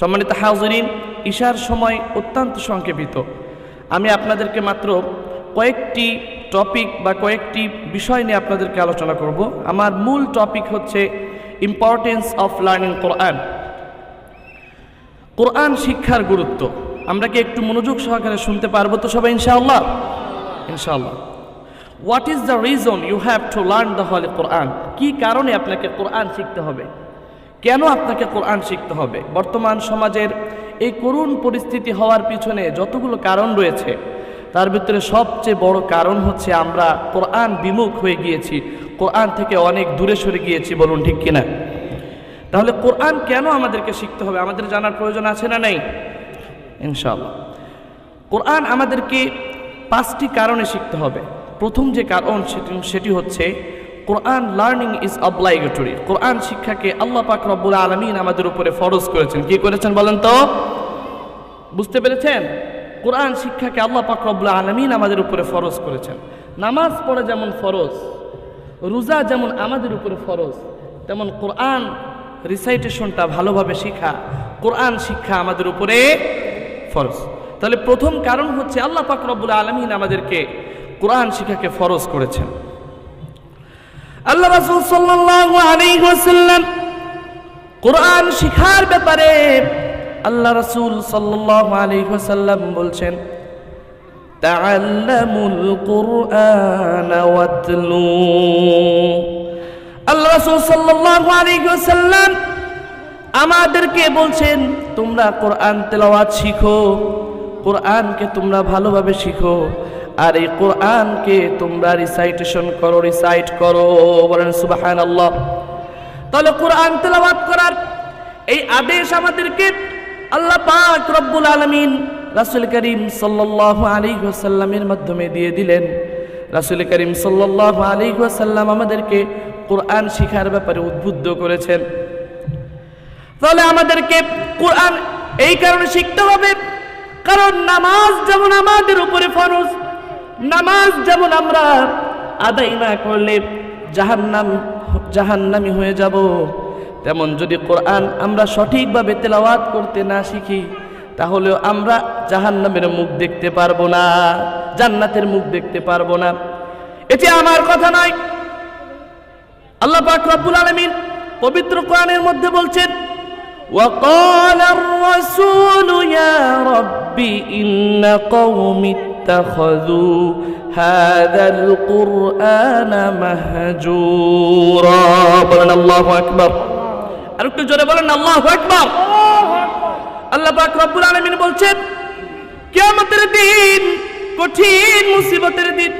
সম্মানিত হাজরিন, ঈশার সময় অত্যন্ত সংক্ষেপিত। আমি আপনাদেরকে মাত্র কয়েকটি টপিক বা কয়েকটি বিষয় নিয়ে আপনাদেরকে আলোচনা করব। আমার মূল টপিক হচ্ছে ইম্পর্টেন্স অফ লার্নিং কোরআন কোরআন শিক্ষার গুরুত্ব। আমরা কি একটু মনোযোগ সহকারে শুনতে পারব তো সবাই, ইনশাআল্লাহ? ইনশাআল্লাহ। What is the reason you have to learn the whole Quran কি কারণে আপনাকে কোরআন শিখতে হবে? কেন আপনাকে কোরআন শিখতে হবে? বর্তমান সমাজের এই করুণ পরিস্থিতি হওয়ার পিছনে যতগুলো কারণ রয়েছে, তার ভিতরে সবচেয়ে বড় কারণ হচ্ছে আমরা কোরআন বিমুখ হয়ে গিয়েছি। কোরআন থেকে অনেক দূরে সরে গিয়েছি, বলুন ঠিক কিনা? তাহলে কোরআন কেন আমাদেরকে শিখতে হবে? আমাদের জানার প্রয়োজন আছে না নেই? ইনশাআল্লাহ। কোরআন আমাদেরকে পাঁচটি কারণে শিখতে হবে। প্রথম যে কারণ সেটি সেটি হচ্ছে কোরআন লার্নিং ইজ অবলাইগেটরি কোরআন শিক্ষাকে আল্লাহ পাক রব্বুল আলমিন আমাদের উপরে ফরজ করেছেন। কি করেছেন বলেন তো? বুঝতে পেরেছেন? কোরআন শিক্ষাকে আল্লাহ পাক রব্বুল আলমিন আমাদের উপরে ফরজ করেছেন। নামাজ পড়া যেমন ফরজ, রোজা যেমন আমাদের উপরে ফরজ, তেমন কোরআন রিসাইটেশনটা ভালোভাবে শিখা কোরআন শিক্ষা আমাদের উপরে ফরজ। তাহলে প্রথম কারণ হচ্ছে আল্লাহ পাক রব্বুল আলমিন আমাদেরকে কোরআন শিক্ষাকে ফরজ করেছেন। আল্লাহ রাসূল ওয়াসাল্লাম কোরআন শিখার ব্যাপারে আল্লাহ রাসূল ওয়াসাল্লাম বলছেন আল্লাহ আমাদেরকে বলছেন, তোমরা কোরআন তেলাওয়াত শিখো, কোরআনকে তোমরা ভালোভাবে শিখো। আর এই কোরআনকে তোমরা রিসাইটেশন করো রিসাইট করো, বলেন সুবাহান আল্লাহ তাহলে কোরআন তেলাওয়াত করার এই আদেশ আমাদেরকে আল্লাহ পাক রব্বুল আলমিন রাসুল করিম সাল্লাহ আলী ওসাল্লামের মাধ্যমে দিয়ে দিলেন। রাসুল করিম সাল্লাহ আলী ওসাল্লাম আমাদেরকে কোরআন শিখার ব্যাপারে উদ্বুদ্ধ করেছেন। তাহলে আমাদেরকে কোরআন এই কারণে শিখতে হবে, কারণ নামাজ যেমন আমাদের উপরে ফরজ নামাজ যেমন আমরা আদায় না করলে জাহান্নাম জাহান্নামি হয়ে যাব তেমন যদি কোরআন আমরা সঠিকভাবে তেলাওয়াত করতে না শিখি তাহলে আমরা জাহান্নামের মুখ দেখতে পারবো না জান্নাতের মুখ দেখতে পারবো না এটি আমার কথা নয় আল্লাহ পাক রব্বুল আলামিন পবিত্র কোরআনের মধ্যে বলছেন وقال الرسول يا رب إن قوم اتخذوا هذا القرآن مهجورا বলেন আল্লাহু আকবার আর একটু জোরে বলেন আল্লাহু আকবার আল্লাহ পাক রব্বুল আলামিন বলছেন কিয়ামতের দিন কঠিন মুসিবতের দিন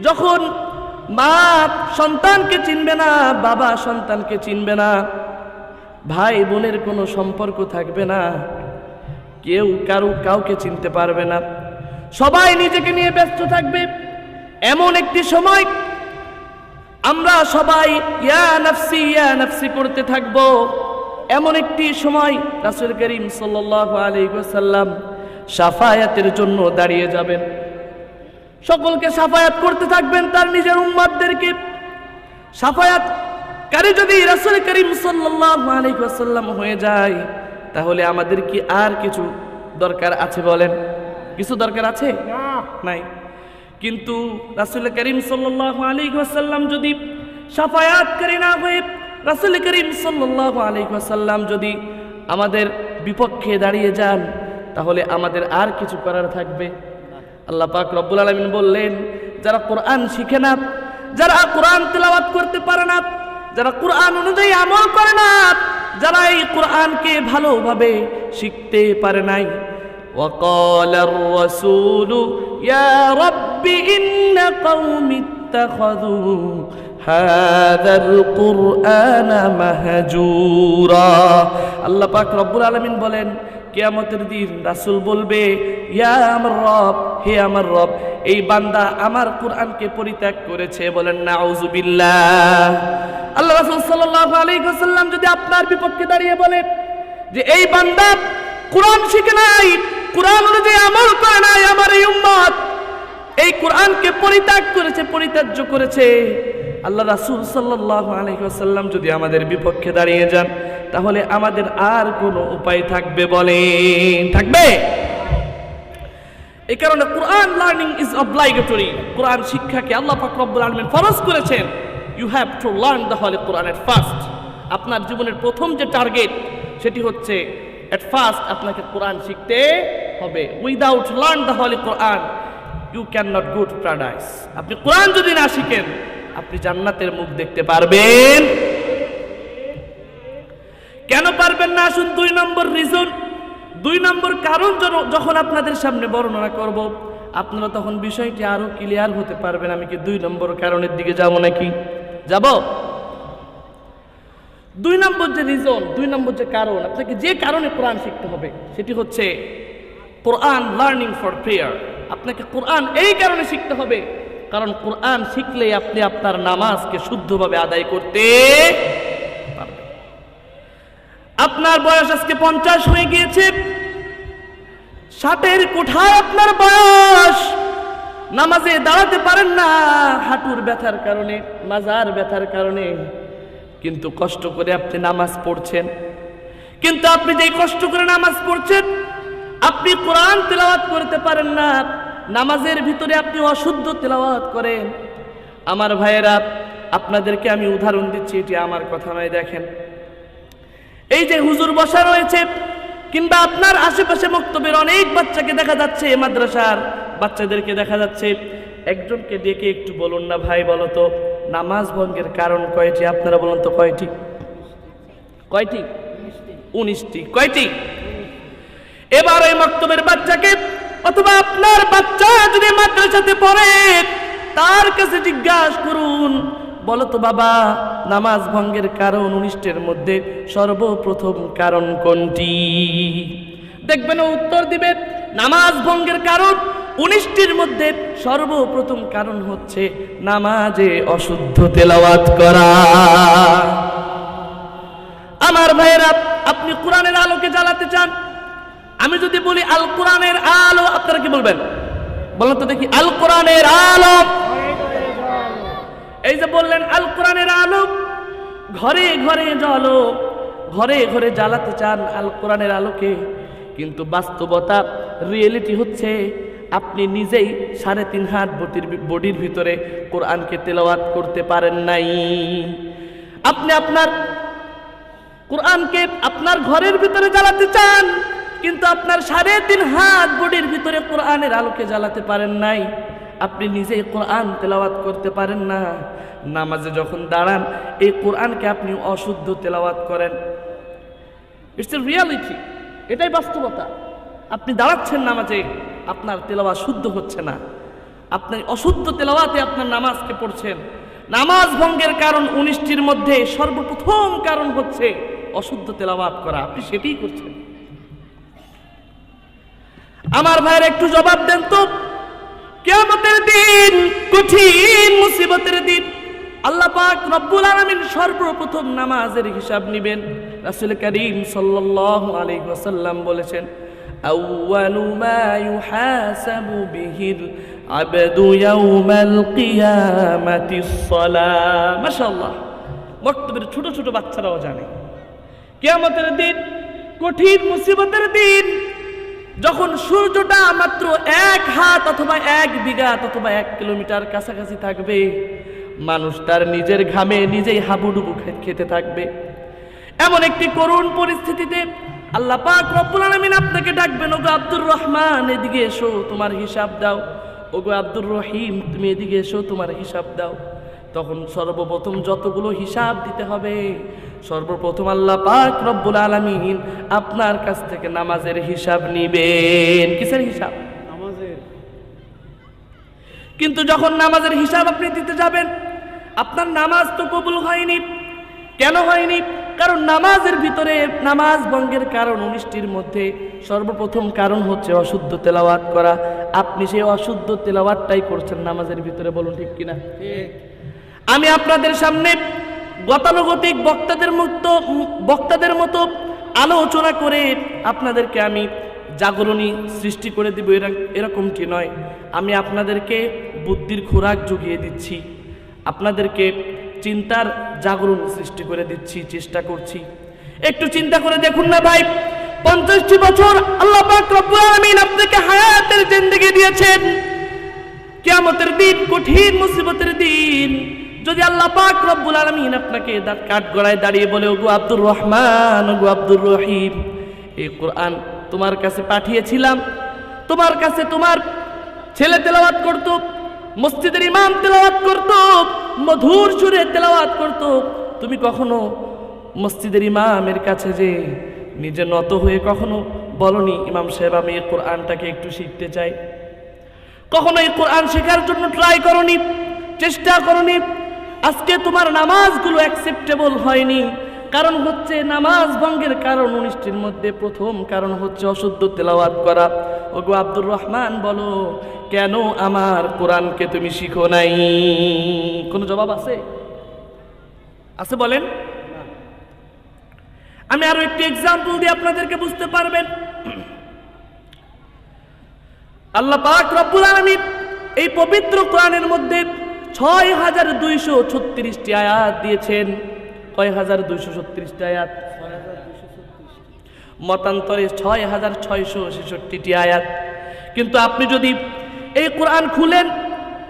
যখন মা সন্তানকে চিনবে না বাবা সন্তানকে চিনবে না ভাই বোনের কোনো সম্পর্ক থাকবে না কেউ কারু কাউকে চিনতে পারবে না সবাই নিজেকে নিয়ে ব্যস্ত থাকবে। এমন একটি সময় আমরা সবাই ইয়া নাফসি ইয়া নাফসি করতে থাকব। এমন একটি সময় রাসুল করিম সাল্লাহ সাফায়াতের জন্য দাঁড়িয়ে যাবেন। সকলকে সাফায়াত করতে থাকবেন তার নিজের উম্মাদদেরকে। সাফায়াত কারে যদি রাসুল করিম সাল্লাম হয়ে যায়, তাহলে আমাদের কি আর কিছু দরকার আছে বলেন? কিছু দরকার আছে? নাই। কিন্তু রাসুল করিম সাল্লাহ আলী ওয়াসাল্লাম যদি সাফায়াত সাফায়াতকারী না হয়ে রাসুল করিম সাল্লাহ আলী ওয়াসাল্লাম যদি আমাদের বিপক্ষে দাঁড়িয়ে যান তাহলে আমাদের আর কিছু করার থাকবে। আল্লাহ পাক রব্বুল আলমিন বললেন যারা কোরআন শিখে না যারা কোরআন তেলাওয়াত করতে পারে না যারা কোরআন অনুযায়ী আমল করে না যারা এই কোরআনকে ভালোভাবে শিখতে পারে নাই وقال الرسول يا رب إن قوم اتخذوا هذا القرآن مهجورا আল্লাহ পাক রব্বুল আলামিন বলেন কিয়ামতের দিন রাসূল বলবে ইয়া আমার রব হে আমার রব এই বান্দা আমার কোরআনকে পরিত্যাগ করেছে বলেন নাউজুবিল্লাহ আল্লাহ রাসূল সাল্লাল্লাহু আলাইহি ওয়াসাল্লাম যদি আপনার বিপক্ষে দাঁড়িয়ে বলে যে এই বান্দা কোরআন শিখে নাই কোরআন অনুযায়ী আমল করে নাই আমার এই উম্মত। এই কোরআনকে পরিত্যাগ করেছে, পরিত্যাজ্য করেছে। আল্লাহ রাসূল সাল্লাল্লাহু আলাইহি ওয়াসাল্লাম যদি আমাদের বিপক্ষে দাঁড়িয়ে যান, তাহলে আমাদের আর কোনো উপায় থাকবে বলে থাকবে? এই কারণে কোরআন লার্নিং ইজ অবলাইগেটরি। কোরআন শিক্ষাকে আল্লাহ পাক রব্বুল আলামিন ফরজ করেছেন। You have to learn the holy Quran at first. আপনার জীবনের প্রথম যে টার্গেট, সেটি হচ্ছে এট ফার্স্ট আপনাকে কোরআন শিখতে হবে। Without learn the holy Quran you can not good paradise আপনি কোরআন যদি না শিখেন, আপনি জান্নাতের মুখ দেখতে পারবেন। কেন পারবেন না? আসুন দুই নম্বর রিজন দুই নম্বর কারণ যখন আপনাদের সামনে বর্ণনা করব, আপনারা তখন বিষয়টি আরও ক্লিয়ার হতে পারবেন। আমি কি দুই নম্বর কারণের দিকে যাব নাকি? যাব? দুই নম্বর যে রিজন দুই নম্বর যে কারণ, আপনাকে যে কারণে কোরআন শিখতে হবে, সেটি হচ্ছে কোরআন লার্নিং ফর প্রেয়ার আপনাকে কোরআন এই কারণে শিখতে হবে। কারণ কোরআন শিখলে আপনি আপনার নামাজকে শুদ্ধভাবে আদায় করতে পারবেন। আপনার বয়স আজকে পঞ্চাশ হয়ে গিয়েছে। ষাটের কোঠায় আপনার বয়স। নামাজে দাঁড়াতে পারেন না। হাঁটুর ব্যথার কারণে, মাজার ব্যথার কারণে। কিন্তু কষ্ট করে আপনি নামাজ পড়ছেন। কিন্তু আপনি যে কষ্ট করে নামাজ পড়ছেন আপনি কোরআন তেলাওয়াত করতে পারেন না, নামাজের ভিতরে আপনি অশুদ্ধ তেলাওয়াত করেন। আমার ভাইয়েরা, আপনাদেরকে আমি উদাহরণ দিচ্ছি, এটি আমার কথা নয়, দেখেন। এই যে হুজুর বসা রয়েছে, কিংবা আপনার আশেপাশে মক্তবের অনেক বাচ্চাকে দেখা যাচ্ছে মাদ্রাসার, বাচ্চাদেরকে দেখা যাচ্ছে। একজনকে ডেকে একটু বলুন না ভাই, বলো তো, নামাজ ভঙ্গের কারণ কয়টি? আপনারা বলুন তো কয়টি? কয়টি? উনিশটি। কয়টি? এবার ওই মক্তবের বাচ্চাকে অথবা আপনার বাচ্চা যদি মাদ্রাসাতে পড়ে, তার কাছে জিজ্ঞাসা করুন, বলো তো বাবা, নামাজ ভঙ্গের কারণ উনিশটের মধ্যে সর্বপ্রথম কারণ কোনটি? দেখবেন উত্তর দিবে, নামাজ ভঙ্গের কারণ উনিশটির মধ্যে সর্বপ্রথম কারণ হচ্ছে নামাজে অশুদ্ধ তেলাওয়াত করা। আমার ভাইয়েরা, আপনি কোরআনের আলোকে জ্বালাতে চান আমি যদি বলি আল কোরআনের আলো, আপনারা কি বলবেন? বলেন তো দেখি আল কোরআনের আলো। এই যে বললেন আল কোরআনের আলো, ঘরে ঘরে জ্বলো ঘরে ঘরে জ্বালাতে চান আল কোরআনের আলোকে। কিন্তু বাস্তবতা, রিয়েলিটি হচ্ছে আপনি নিজেই সাড়ে তিন হাত বটির বডির ভিতরে কোরআনকে তেলাওয়াত করতে পারেন নাই। আপনি আপনার কোরআনকে আপনার ঘরের ভিতরে জ্বালাতে চান কিন্তু আপনার সাড়ে তিন হাত বডির ভিতরে কোরআনের আলোকে জ্বালাতে পারেন নাই। আপনি নিজেই কোরআন তেলাওয়াত করতে পারেন না। নামাজে যখন দাঁড়ান, এই কোরআনকে আপনি অশুদ্ধ তেলাওয়াত করেন। ইটস এ রিয়ালিটি এটাই বাস্তবতা। আপনি দাঁড়াচ্ছেন নামাজে, আপনার তেলাওয়াত শুদ্ধ হচ্ছে না। আপনি অশুদ্ধ তেলাওয়াতে আপনার নামাজকে পড়ছেন। নামাজ ভঙ্গের কারণ উনিশটির মধ্যে সর্বপ্রথম কারণ হচ্ছে অশুদ্ধ তেলাওয়াত করা। আপনি সেটাই করছেন। আমার ভাইয়ের একটু জবাব দেন তো। কেমতের দিন, কঠিন মুসিবতের দিন। আল্লাহ পাক রব্বুল আলামিন সর্বপ্রথম নামাজের হিসাব নেবেন। রাসূল করিম সাল্লাল্লাহু আলাইহি ওয়াসাল্লাম বলেছেন, আউয়ালু মা ইউহাসাবু বিহিল আবদু ইয়াউমাল কিয়ামাতিস সালাহ মাশাআল্লাহ, মক্তবের ছোট ছোট বাচ্চারাও জানে। কিয়ামতের দিন, কঠিন মুসিবতের দিন যখন সূর্যটা মাত্র এক হাত অথবা এক বিঘা অথবা এক কিলোমিটার কাছাকাছি থাকবে, মানুষ তার নিজের ঘামে নিজেই হাবুডুবু খেতে থাকবে। এমন একটি করুণ পরিস্থিতিতে আল্লাহ পাক রব্বুল আপনাকে ডাকবেন, ওগো আব্দুর রহমান, এদিকে এসো, তোমার হিসাব দাও। ওগো আব্দুর রহিম, তুমি এদিকে এসো, তোমার হিসাব দাও। তখন সর্বপ্রথম যতগুলো হিসাব দিতে হবে সর্বপ্রথম আল্লাহ পাক রব্বুল আলামিন আপনার কাছ থেকে নামাজের হিসাব নিবেন। কিসের হিসাব? কিন্তু যখন নামাজের হিসাব আপনি দিতে যাবেন আপনার নামাজ তো কবুল হয়নি। কেন হয়নি? কারণ নামাজের ভিতরে নামাজ ভঙ্গের কারণ উনিশটির মধ্যে সর্বপ্রথম কারণ হচ্ছে অশুদ্ধ তেলাওয়াত করা। আপনি সেই অশুদ্ধ তেলাওয়াতটাই করছেন নামাজের ভিতরে বলুন ঠিক কিনা? আমি আপনাদের সামনে গতানুগতিক বক্তাদের মতো বক্তাদের মতো আলোচনা করে আপনাদেরকে আমি জাগরণী সৃষ্টি করে দিব। এরা- এরকমটি নয়। আমি আপনাদেরকে বুদ্ধির খোরাক জুগিয়ে দিচ্ছি। আপনাদেরকে চিন্তার জাগরণ সৃষ্টি করে দিচ্ছি, চেষ্টা করছি। একটু চিন্তা করে দেখুন না ভাই, পঞ্চাশটি বছর আল্লাহ আপনাকে হায়াতের জিন্দেগি দিয়েছেন। কিয়ামতের দিন, কঠিন মুসিবতের দিন যদি আল্লাহ পাক রব্বুল আলামিন আপনাকে কাঠ গড়ায় দাঁড়িয়ে বলে, ওগো আব্দুর রহমান, ওগো আব্দুর রহিম, এই কোরআন তোমার কাছে পাঠিয়েছিলাম, তোমার কাছে তোমার ছেলে তেলাওয়াত করত, মসজিদের ইমাম তেলাওয়াত করত, মধুর সুরে তেলাওয়াত করত, তুমি কখনো মসজিদের ইমামের কাছে যে নিজে নত হয়ে কখনো বলনি, ইমাম সাহেব, আমি এই কোরআনটাকে একটু শিখতে চাই? কখনো এই কোরআন শেখার জন্য ট্রাই করনি, চেষ্টা করনি আজকে তোমার নামাজগুলো অ্যাকসেপ্টেবল হয়নি। কারণ হচ্ছে নামাজ ভঙ্গের কারণ উনিশটির মধ্যে প্রথম কারণ হচ্ছে অশুদ্ধ তেলাওয়াত করা। ওগো আব্দুর রহমান, বলো, কেন আমার কোরআনকে তুমি শিখো নাই? কোনো জবাব আছে? আছে বলেন? আমি আরও একটি এক্সাম্পল দিয়ে আপনাদেরকে বুঝতে পারবেন। আল্লাহ পাক রব্বুল আলামিন এই পবিত্র কোরআনের মধ্যে ছয় হাজার দুইশো ছত্রিশটি আয়াত দিয়েছেন। কয় হাজার দুইশো ছত্রিশটি আয়াত। মতান্তরে ছয় হাজার ছয়শো ছেষট্টিটি আয়াত। কিন্তু আপনি যদি এই কোরআন খুলেন,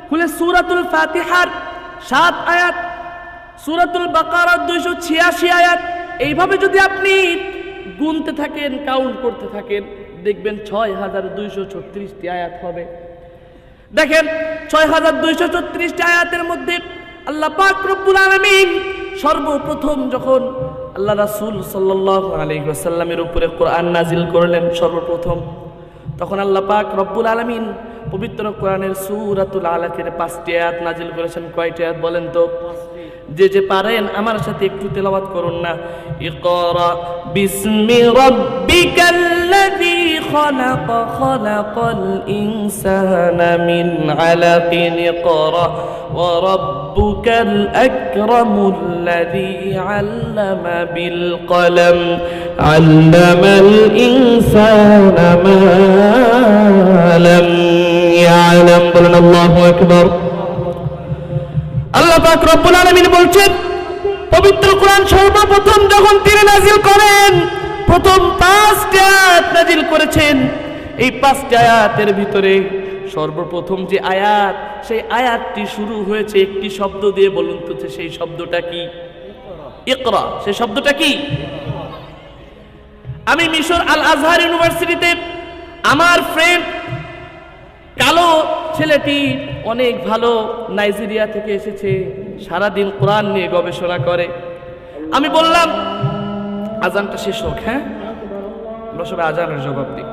খুলে সুরাতুল ফাতিহার সাত আয়াত, সুরাতুল বাকারার দুইশো ছিয়াশি আয়াত, এইভাবে যদি আপনি গুনতে থাকেন কাউন্ট করতে থাকেন, দেখবেন ছয় হাজার দুইশো ছত্রিশটি আয়াত হবে। দেখেন ছয় হাজার দুইশো ছত্রিশটি আয়াতের মধ্যে আল্লাহ পাক রব্বুল আলমিন সর্বপ্রথম যখন আল্লাহ রাসুল সাল্লাসাল্লামের উপরে কোরআন নাজিল করলেন সর্বপ্রথম, তখন আল্লাহ পাক রব্বুল আলামিন পবিত্র কোরআনের সূরাতুল আলাকের পাঁচটি আয়াত নাজিল করেছেন। কয়টি আয়াত বলেন তো? যে যে পারেন, আমার সাথে একটু তেলাওয়াত করুন না। ইকরা বিসমি রাব্বিকাল্লাযী খলাক, খলাকাল ইনসানা মিন আলাকিন। ইকরা ওয়া রাব্বুকাল আকরামুল্লাযী আল্লামা বিল কলম। আল্লামাল ইনসানা মা লাম। বলেন, আল্লাহু পাক রব্বুল বলছেন, পবিত্র কোরআন সর্বপ্রথম যখন তিনি নাজিল করেন, প্রথম পাঁচটি আয়াত নাজিল করেছেন। এই পাঁচটি আয়াতের ভিতরে সর্বপ্রথম যে আয়াত, সেই আয়াতটি শুরু হয়েছে একটি শব্দ দিয়ে বলুন তো সেই শব্দটা কি? ইকরা। সেই শব্দটা কি? আমি মিশর আল আজহার ইউনিভার্সিটিতে আমার ফ্রেন্ড কালো ছেলেটি অনেক ভালো নাইজেরিয়া থেকে এসেছে, সারাদিন কোরআন নিয়ে গবেষণা করে। আমি বললাম, আজানটা শেষ হোক হ্যাঁ? আমরা সবাই আজানের জবাব দিই।